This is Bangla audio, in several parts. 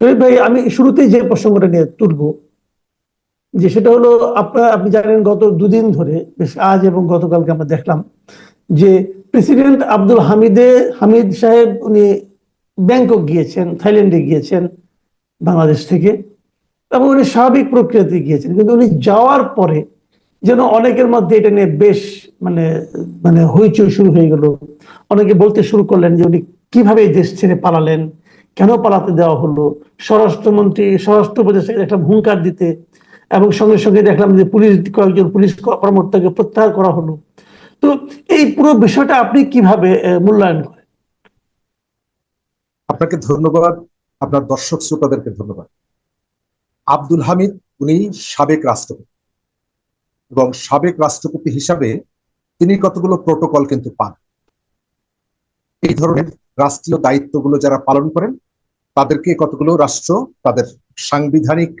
ভাই, আমি শুরুতেই যে প্রসঙ্গটা নিয়ে তুলব, যে সেটা হলো, আপনার, আপনি জানেন গত দুদিন ধরে, বেশ আজ এবং গতকালকে আমরা দেখলাম যে প্রেসিডেন্ট আব্দুল হামিদে, হামিদ সাহেব, উনি ব্যাংকক গিয়েছেন, থাইল্যান্ডে গিয়েছেন, বাংলাদেশ থেকে, এবং উনি স্বাভাবিক প্রক্রিয়াতে গিয়েছেন। কিন্তু উনি যাওয়ার পরে যেন অনেকের মধ্যে এটা নিয়ে বেশ মানে মানে হইচই শুরু হয়ে গেল। অনেকে বলতে শুরু করলেন যে উনি কীভাবে দেশ ছেড়ে পালালেন কেন পালাতে দেওয়া হলো? স্বরাষ্ট্রমন্ত্রী, স্বরাষ্ট্র উপদেষ্টাকে একটা হুঙ্কার দিতে এবং সঙ্গে সঙ্গে দেখলাম যে পুলিশ, কয়েকজন পুলিশ কর্মকর্তাকে প্রত্যাহার করা হলো। তো এই পুরো বিষয়টা আপনি কীভাবে মূল্যায়ন করেন? আপনাকে ধন্যবাদ, আপনার দর্শক শ্রোতাদেরকে ধন্যবাদ। আব্দুল হামিদ, উনি সাবেক রাষ্ট্রপতি এবং সাবেক রাষ্ট্রপতি হিসাবে তিনি কতগুলো প্রোটোকল কিন্তু পান। এই ধরনের রাষ্ট্রীয় দায়িত্বগুলো যারা পালন করেন তাদেরকে কতগুলো রাষ্ট্র, তাদের সাংবিধানিক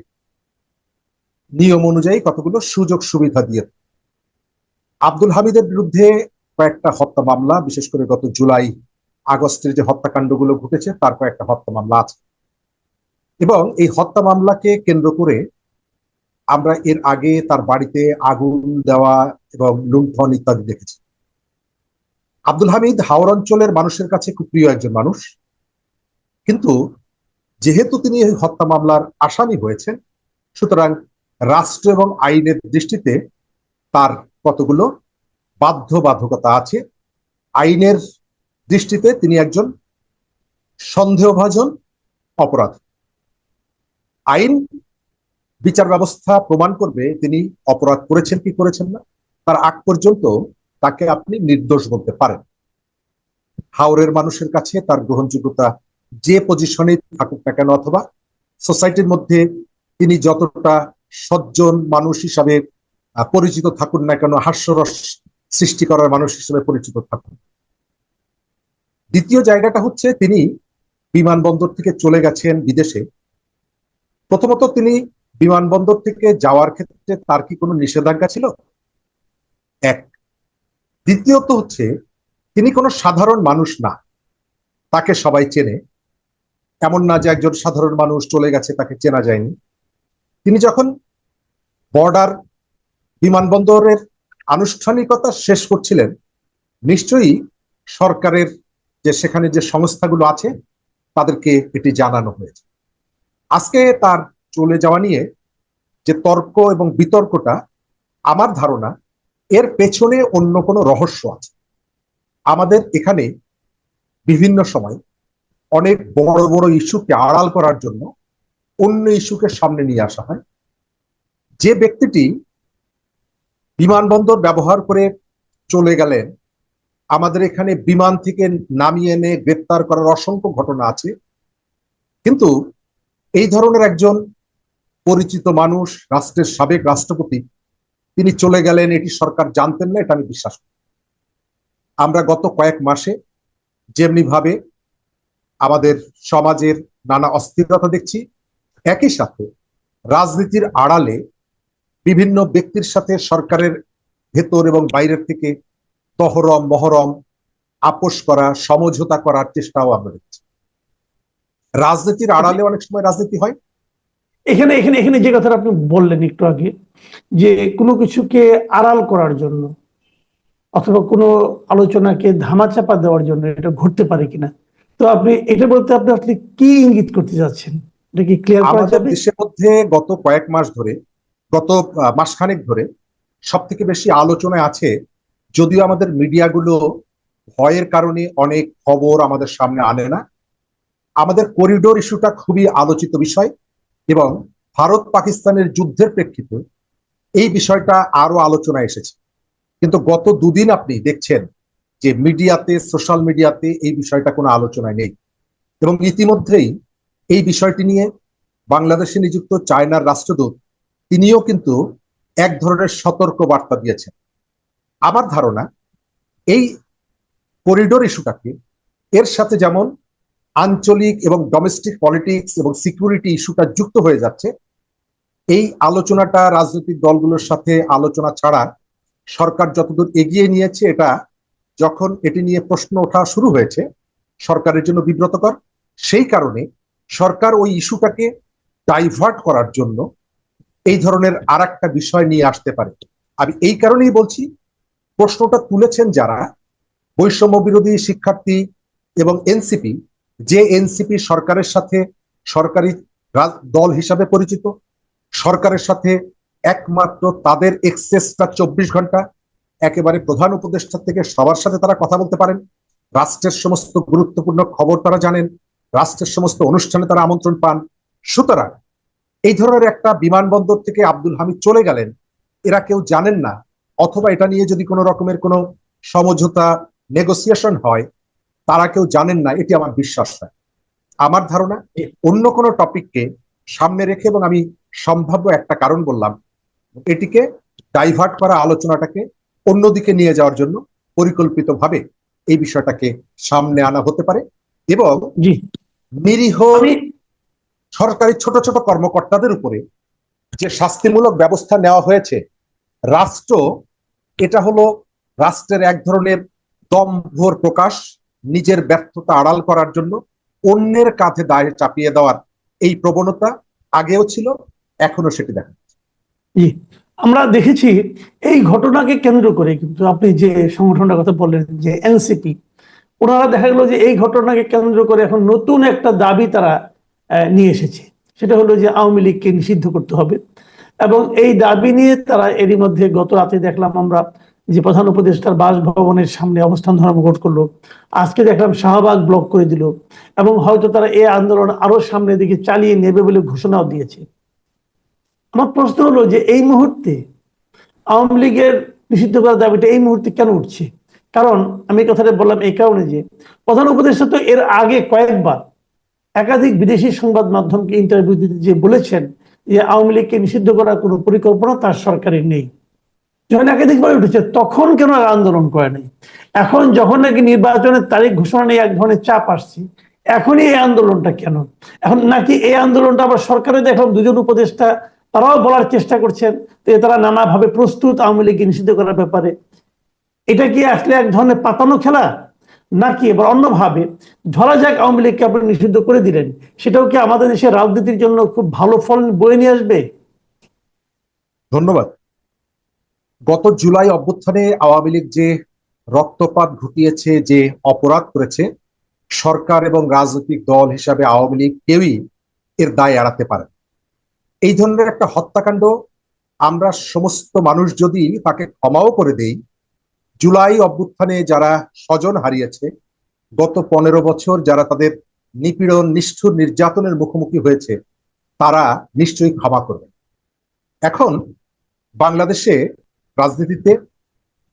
নিয়ম অনুযায়ী কতগুলো সুযোগ সুবিধা দিয়ে আব্দুল হামিদের বিরুদ্ধে কয়েকটা হত্যা মামলা, বিশেষ করে গত জুলাই আগস্টের যে হত্যাকাণ্ডগুলো ঘটেছে, তার কয়েকটা হত্যা মামলা আছে। এবং এই হত্যা মামলাকে কেন্দ্র করে আমরা এর আগে তার বাড়িতে আগুন দেওয়া এবং লুণ্ঠন ইত্যাদি দেখেছি। আব্দুল হামিদ হাওর অঞ্চলের মানুষের কাছে খুব প্রিয় একজন মানুষ। কিন্তু যেহেতু তিনি এই হত্যা মামলার আসামি হয়েছেন, সুতরাং রাষ্ট্র এবং আইনের দৃষ্টিতে তার কতগুলো বাধ্যবাধকতা আছে, আইনের দৃষ্টিতে তিনি একজন সন্দেহভাজন অপরাধ। আইন বিচার ব্যবস্থা প্রমাণ করবে তিনি অপরাধ করেছেন কি করেছেন না, তার আগ পর্যন্ত তাকে আপনি নির্দোষ বলতে পারেন। হাওরের মানুষের কাছে তার গ্রহণযোগ্যতা যে পজিশনে থাকুক না কেন, অথবা সোসাইটির মধ্যে তিনি যতটা সজ্জন মানুষ হিসাবে পরিচিত থাকুন না কেন, হাস্যরস সৃষ্টি করার মানুষ হিসেবে পরিচিত থাকুন। দ্বিতীয় জায়গাটা হচ্ছে তিনি বিমানবন্দর থেকে চলে গেছেন বিদেশে। প্রথমত তিনি বিমানবন্দর থেকে যাওয়ার ক্ষেত্রে তার কি কোনো নিষেধাজ্ঞা ছিল? এক। দ্বিতীয়ত হচ্ছে, তিনি কোনো সাধারণ মানুষ না, তাকে সবাই চেনে। এমন না যে একজন সাধারণ মানুষ চলে গেছে, তাকে চেনা যায়নি। তিনি যখন বর্ডার বিমানবন্দরের আনুষ্ঠানিকতা শেষ করছিলেন, নিশ্চয়ই সরকারের যে সেখানে যে সংস্থাগুলো আছে, তাদেরকে এটি জানানো হয়েছে। আজকে তার চলে যাওয়া নিয়ে যে তর্ক এবং বিতর্কটা, আমার ধারণা এর পেছনে অন্য কোনো রহস্য আছে। আমাদের এখানে বিভিন্ন সময় অনেক বড় বড় ইস্যুকে আড়াল করার জন্য অন্য ইস্যুকে সামনে নিয়ে আসা হয়। যে ব্যক্তিটি বিমানবন্দর ব্যবহার করে চলে গেলেন, আমাদের এখানে বিমান থেকে নামিয়ে এনে গ্রেপ্তার করার অসংখ্য ঘটনা আছে। কিন্তু এই ধরনের একজন পরিচিত মানুষ, রাষ্ট্রের সাবেক রাষ্ট্রপতি, তিনি চলে গেলেন, এটি সরকার জানতেন না, এটা আমি বিশ্বাস করি। আমরা গত কয়েক মাসে যেমনি ভাবে আমাদের সমাজের নানা অস্থিরতা দেখছি। একই সাথে রাজনীতির আড়ালে বিভিন্ন ব্যক্তির সাথে সরকারের ভেতর এবং বাইরের থেকে তহরম, মহরম, আপোষ করা, সমঝোতা করার চেষ্টাও আমরা দেখছি। রাজনীতির আড়ালে অনেক সময় রাজনীতি হয়। এখানে এখানে এখানে যে কথাটা আপনি বললেন একটু আগে, যে কোনো কিছুকে আড়াল করার জন্য অথবা কোনো আলোচনাকে ধামাচাপা দেওয়ার জন্য এটা ঘটতে পারে কিনা তো আপনি এটা বলতে আপনি আসলে কি ইঙ্গিত করতে যাচ্ছেন? এটা কি ক্লিয়ার করা যাবে? দেশের মধ্যে গত কয়েক মাস ধরে গত মাসখানেক ধরে সব থেকে বেশি আলোচনায় আছে যদিও আমাদের মিডিয়াগুলো ভয়ের কারণে অনেক খবর আমাদের সামনে আনে না আমাদের করিডোর ইস্যুটা খুবই আলোচিত বিষয় এবং ভারত পাকিস্তানের যুদ্ধের প্রেক্ষিতে এই বিষয়টা আরও আলোচনায় এসেছে। কিন্তু গত দুদিন আপনি দেখছেন যে মিডিয়াতে, সোশ্যাল মিডিয়াতে এই বিষয়টা কোনো আলোচনায় নেই। এবং ইতিমধ্যেই এই বিষয়টি নিয়ে বাংলাদেশে নিযুক্ত চায়নার রাষ্ট্রদূত, তিনিও কিন্তু এক ধরনের সতর্ক বার্তা দিয়েছেন। আমার ধারণা, এই করিডোর ইস্যুটাকে, এর সাথে যেমন আঞ্চলিক এবং ডোমেস্টিক পলিটিক্স এবং সিকিউরিটি ইস্যুটা যুক্ত হয়ে যাচ্ছে, এই আলোচনাটা রাজনৈতিক দলগুলোর সাথে আলোচনা ছাড়া সরকার যতদূর এগিয়ে নিয়েছে, এটা যখন এটি নিয়ে প্রশ্ন ওঠা শুরু হয়েছে, সরকারের জন্য বিব্রতকর। সেই কারণে সরকার ওই ইস্যুটাকে ডাইভার্ট করার জন্য এই ধরনের আর বিষয় নিয়ে আসতে পারে। আমি এই কারণেই বলছি, প্রশ্নটা তুলেছেন যারা বৈষম্য বিরোধী শিক্ষার্থী এবং এনসিপি, যে এনসিপি সরকারের সাথে সরকারি দল হিসাবে পরিচিত, সরকারের সাথে একমাত্র তাদের এক্সেসটা চব্বিশ ঘণ্টা একেবারে প্রধান উপদেষ্টা থেকে সবার সাথে তারা কথা বলতে পারেন। রাষ্ট্রের সমস্ত গুরুত্বপূর্ণ খবর তারা জানেন, রাষ্ট্রের সমস্ত অনুষ্ঠানে তারা আমন্ত্রণ পান। সুতরাং এই ধরনের একটা বিমানবন্দর থেকে আব্দুল হামিদ চলে গেলেন, এরা কেউ জানেন না, অথবা এটা নিয়ে যদি কোনো রকমের কোনো সমঝোতা নেগোসিয়েশন হয়, তারা কেউ জানেন না, এটি আমার বিশ্বাস না আমার ধারণা, অন্য কোনো টপিককে সামনে রেখে এবং আমি সম্ভাব্য একটা কারণ বললাম, এটিকে ডাইভার্ট করা আলোচনাটাকে অন্যদিকে নিয়ে যাওয়ার জন্য পরিকল্পিতভাবে এই বিষয়টাকে সামনে আনা হতে পারে এবং নিরীহ সরকারি ছোট ছোট কর্মকর্তাদের উপরে যে শাস্তিমূলক ব্যবস্থা নেওয়া হয়েছে রাষ্ট্র এটা হলো রাষ্ট্রের এক ধরনের দম্ভর প্রকাশ নিজের ব্যর্থতা আড়াল করার জন্য অন্যের কাঁধে দায় চাপিয়ে দেওয়ার এই প্রবণতা আগেও ছিল এখনও সেটি দেখা জি। আমরা দেখেছি এই ঘটনাকে কেন্দ্র করে কিন্তু আপনি যে সংগঠনটার কথা বললেন, যে এনসিপি, ওনারা দেখা গেল যে এই ঘটনাকে কেন্দ্র করে এখন নতুন একটা দাবি তারা নিয়ে এসেছে। সেটা হলো যে আওয়ামী লীগকে নিষিদ্ধ করতে হবে। এবং এই দাবি নিয়ে তারা এরই মধ্যে গত রাতে দেখলাম আমরা যে প্রধান উপদেষ্টার বাসভবনের সামনে অবস্থান ধর্মঘট করল। আজকে দেখলাম শাহবাগ ব্লক করে দিল। এবং হয়তো তারা এই আন্দোলন আরও সামনের দিকে চালিয়ে নেবে বলে ঘোষণাও দিয়েছে। আমার প্রশ্ন হলো যে এই মুহূর্তে আওয়ামী লীগের নিষিদ্ধ করার দাবিটা এই মুহূর্তে কেন উঠছে? কারণ আমি কথাটা বললাম এই কারণে যে প্রধান উপদেষ্টা তো এর আগে কয়েকবার একাধিক বিদেশি সংবাদ মাধ্যমকে ইন্টারভিউ দিতে যে বলেছেন যে আওয়ামী লীগকে নিষিদ্ধ করার কোনো পরিকল্পনা তার সরকারের নেই। যখন একাধিকবার উঠেছে, তখন কেন আর আন্দোলন করে নাই? এখন যখন নাকি নির্বাচনের তারিখ ঘোষণা নিয়ে এক ধরনের চাপ আসছে, এখনই এই আন্দোলনটা কেন? এখন নাকি এই আন্দোলনটা আবার সরকারে দেখলাম দুজন উপদেষ্টা তারাও বলার চেষ্টা করছেন যে তারা নানাভাবে প্রস্তুত আওয়ামী লীগকে নিষিদ্ধ করার ব্যাপারে। এটা কি আসলে এক ধরনের পাতানো খেলা? নাকি এবার অন্যভাবে ধরা যাক আওয়ামী লীগকে আপনি নিষিদ্ধ করে দিলেন, সেটাও কি আমাদের দেশের রাজনীতির জন্য খুব ভালো ফল বয়ে নিয়ে আসবে? ধন্যবাদ। গত জুলাই অভ্যুত্থানে আওয়ামী লীগ যে রক্তপাত ঘটিয়েছে, যে অপরাধ করেছে, সরকার এবং রাজনৈতিক দল হিসাবে আওয়ামী লীগ কেউই এর দায় এড়াতে পারে। এই ধরনের একটা হত্যাকাণ্ড আমরা সমস্ত মানুষ যদি তাকে ক্ষমাও করে দেই, জুলাই অভ্যুত্থানে যারা স্বজন হারিয়েছে, গত পনেরো বছর যারা তাদের নিপীড়ন, নিষ্ঠুর নির্যাতনের মুখোমুখি হয়েছে, তারা নিশ্চয়ই ক্ষমা করবে এখন বাংলাদেশে রাজনীতিতে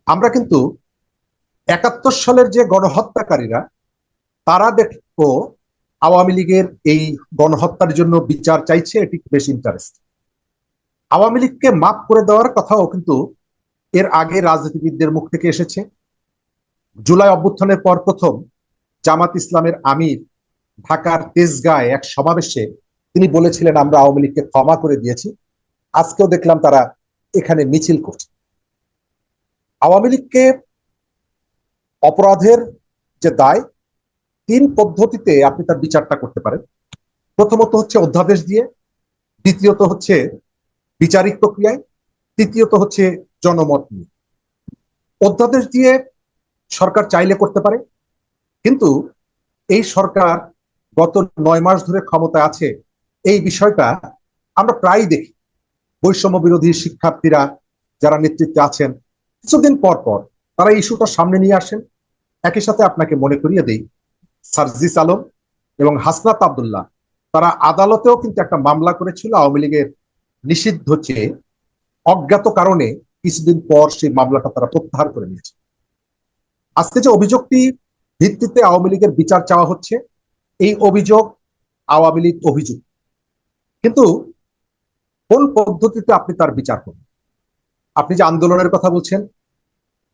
আমরা কিন্তু একাত্তর সালের যে গণহত্যাকারীরা, তারা দেখো আওয়ামী লীগের এই গণহত্যার জন্য বিচার চাইছে, এটি বেশ ইন্টারেস্ট আওয়ামী লীগকে মাফ করে দেওয়ার কথাও কিন্তু এর আগে রাজনীতিবিদদের মুখ থেকে এসেছে। জুলাই অভ্যুত্থানের পর প্রথম জামাত ইসলামের আমির ঢাকার তেজগাঁয় এক সমাবেশে তিনি বলেছিলেন, আমরা আওয়ামী লীগকে ক্ষমা করে দিয়েছি। আজকেও দেখলাম তারা এখানে মিছিল করছে। আওয়ামী লীগকে অপরাধের যে দায় তিন পদ্ধতিতে আপনি তার বিচারটা করতে পারেন। প্রথমত হচ্ছে অধ্যাদেশ দিয়ে, দ্বিতীয়ত হচ্ছে বিচারিক প্রক্রিয়ায়, তৃতীয়ত হচ্ছে জনমত নিয়ে। অধ্যাদেশ দিয়ে সরকার চাইলে করতে পারে, কিন্তু এই সরকার গত নয় মাস ধরে ক্ষমতায় আছে, এই বিষয়টা আমরা প্রায়ই দেখি। বৈষম্য বিরোধী শিক্ষার্থীরা যারা নেতৃত্বে আছেন, কিছুদিন পর পর তারা ইস্যুটা সামনে নিয়ে আসেন। একই সাথে আপনাকে মনে করিয়ে দেই সার্জিস আলম এবং হাসনাত আবদুল্লাহ। তারা আদালতেও কিন্তু একটা মামলা করেছিল, আওয়ামী লীগের নিষিদ্ধ চেয়ে। অজ্ঞাত কারণে কিছুদিন পর সেই মামলাটা তারা প্রত্যাহার করে নিয়েছে। আজকে যে অভিযোগটি ভিত্তিতে আওয়ামী লীগের বিচার চাওয়া হচ্ছে, এই অভিযোগ আওয়ামী লীগ অভিযোগ। কিন্তু কোন পদ্ধতিতে আপনি তার বিচার করবেন? আপনি যে আন্দোলনের কথা বলছেন,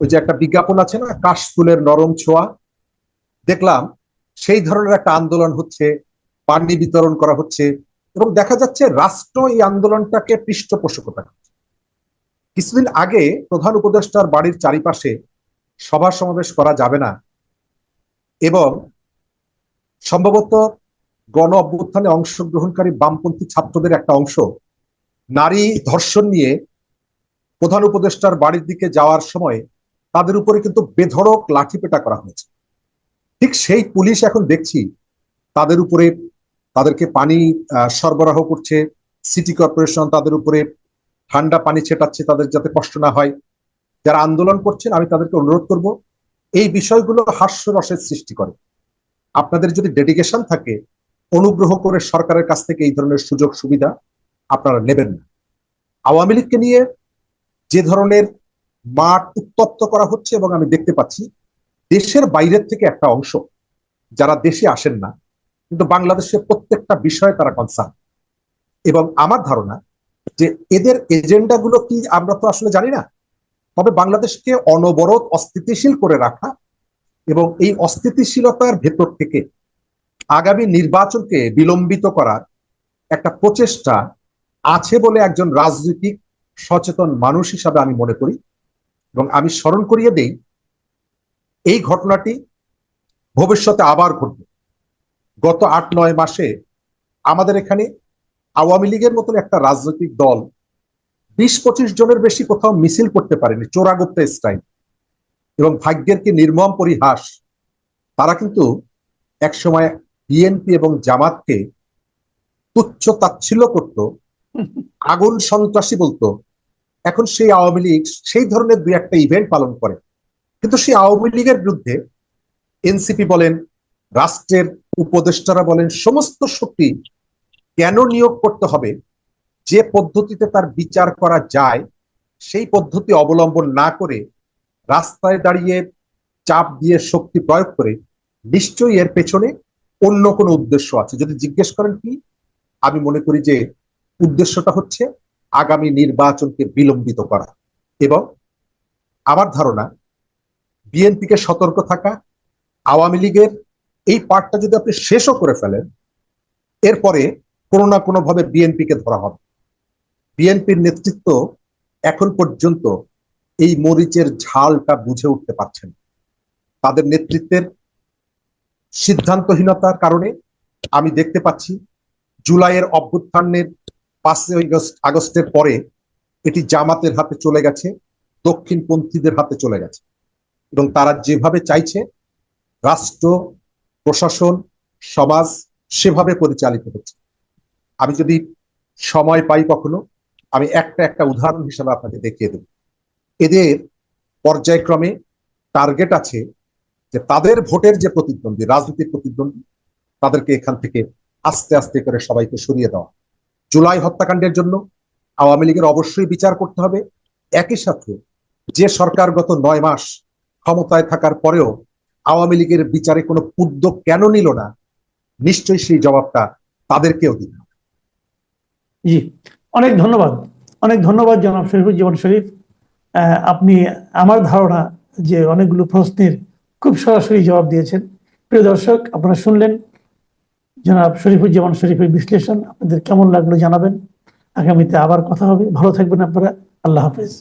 ওই যে একটা বিজ্ঞাপন আছে না, কাশফুলের নরম ছোঁয়া, দেখলাম সেই ধরনের একটা আন্দোলন হচ্ছে, পানি বিতরণ করা হচ্ছে এবং দেখা যাচ্ছে রাষ্ট্র এই আন্দোলনটাকে পৃষ্ঠপোষকতা করছে। কিছুদিন আগে প্রধান উপদেষ্টার বাড়ির চারিপাশে সভা সমাবেশ করা যাবে না এবং সম্ভবত গণ অভ্যুত্থানে অংশগ্রহণকারী বামপন্থী ছাত্রদের একটা অংশ নারী ধর্ষণ নিয়ে প্রধান উপদেষ্টার বাড়ির দিকে যাওয়ার সময় তাদের উপরে কিন্তু বেধড়ক লাঠিপেটা করা হয়েছে। ঠিক সেই পুলিশ এখন দেখছি তাদের উপরে তাদেরকে পানি সরবরাহ করছে সিটি কর্পোরেশন তাদের উপরে ঠান্ডা পানি ছেটাচ্ছে তাদের যাতে কষ্ট না হয়। যারা আন্দোলন করছেন, আমি তাদেরকে অনুরোধ করব, এই বিষয়গুলো হাস্যরসের সৃষ্টি করে। আপনাদের যদি ডেডিকেশন থাকে, অনুগ্রহ করে সরকারের কাছ থেকে এই ধরনের সুযোগ সুবিধা আপনারা নেবেন না। আওয়ামী লীগকে নিয়ে যে ধরনের মাঠ উত্তপ্ত করা হচ্ছে এবং আমি দেখতে পাচ্ছি দেশের বাইরের থেকে একটা অংশ যারা দেশে আসেন না, কিন্তু বাংলাদেশের প্রত্যেকটা বিষয়ে তারা কনসার্ন এবং আমার ধারণা যে এদের এজেন্ডাগুলো কি আমরা তো আসলে জানি না। তবে বাংলাদেশকে অনবরত অস্থিতিশীল করে রাখা এবং এই অস্থিতিশীলতার ভেতর থেকে আগামী নির্বাচনকে বিলম্বিত করার একটা প্রচেষ্টা আছে বলে একজন রাজনৈতিক সচেতন মানুষ হিসাবে আমি মনে করি। এবং আমি স্মরণ করিয়ে দেই এই ঘটনাটি ভবিষ্যতে আবার ঘটবে। গত আট, নয় মাসে আমাদের এখানে আওয়ামী লীগের মতন একটা রাজনৈতিক দল বিশ, পঁচিশ জনের বেশি কোথাও মিছিল করতে পারেনি চোরাগত্তা স্টাইল। এবং ভাগ্যের কি নির্মম পরিহাস, তারা কিন্তু একসময় বিএনপি এবং জামাতকে তুচ্ছ তাচ্ছিল্য করত, আগুন সন্ত্রাসী বলতো। এখন সেই আওয়ামী লীগ সেই ধরনের দুই একটা ইভেন্ট পালন করে। কিন্তু সেই আওয়ামী লীগের বিরুদ্ধে এনসিপি বলেন, রাষ্ট্রের উপদেষ্টারা বলেন, সমস্ত শক্তি কেন নিয়োগ করতে হবে, যে পদ্ধতিতে তার বিচার করা যায়, সেই পদ্ধতি অবলম্বন না করে রাস্তায় দাঁড়িয়ে চাপ দিয়ে শক্তি প্রয়োগ করে নিশ্চয়ই এর পেছনে অন্য কোনো উদ্দেশ্য আছে। যদি জিজ্ঞেস করেন কি, আমি মনে করি যে উদ্দেশ্যটা হচ্ছে আগামী নির্বাচনকে বিলম্বিত করা। এবং আমার ধারণা বিএনপিকে সতর্ক থাকা, আওয়ামী লীগের এই পার্টটা যদি আপনি শেষও করে ফেলেন, এরপরে কোনো না কোনো ভাবে বিএনপিকে ধরা হবে। বিএনপির নেতৃত্ব এখন পর্যন্ত এই মরিচের ঝালটা বুঝে উঠতে পারছেন তাদের নেতৃত্বের সিদ্ধান্তহীনতার কারণে আমি দেখতে পাচ্ছি জুলাইয়ের অভ্যুত্থানের পাঁচই আগস্ট, আগস্টের পরে এটি জামাতের হাতে চলে গেছে, দক্ষিণপন্থীদের হাতে চলে গেছে। এবং তারা যেভাবে চাইছে, রাষ্ট্র, প্রশাসন, সমাজ সেভাবে পরিচালিত হচ্ছে। আমি যদি সময় পাই কখনো, আমি একটা একটা উদাহরণ হিসেবে আপনাকে দেখিয়ে দেব। এদের পর্যায়ক্রমে টার্গেট আছে যে তাদের ভোটের যে প্রতিদ্বন্দ্বী, রাজনৈতিক প্রতিদ্বন্দ্বী, তাদেরকে এখান থেকে আস্তে আস্তে করে সবাইকে সরিয়ে দেওয়া। জুলাই হত্যাকাণ্ডের জন্য আওয়ামী লীগের অবশ্যই বিচার করতে হবে। একই সাথে যে সরকার গত নয় মাস ক্ষমতায় থাকার পরেও আওয়ামী লীগের বিচারে কোনো উদ্যোগ কেন নিল না? নিশ্চয়ই সেই জবাবটা তাদেরকেও হবে। জি, অনেক ধন্যবাদ। অনেক ধন্যবাদ জনাব শরীফুজ্জামান শরীফ। আপনি আমার ধারণা যে অনেকগুলো প্রশ্নের খুব সরাসরি জবাব দিয়েছেন। প্রিয় দর্শক, আপনারা শুনলেন জনাব শরীফুজ্জামান শরীফের বিশ্লেষণ। আপনাদের কেমন লাগল জানাবেন। আগামীতে আবার কথা হবে। ভালো থাকবেন আপনারা। আল্লাহ হাফেজ।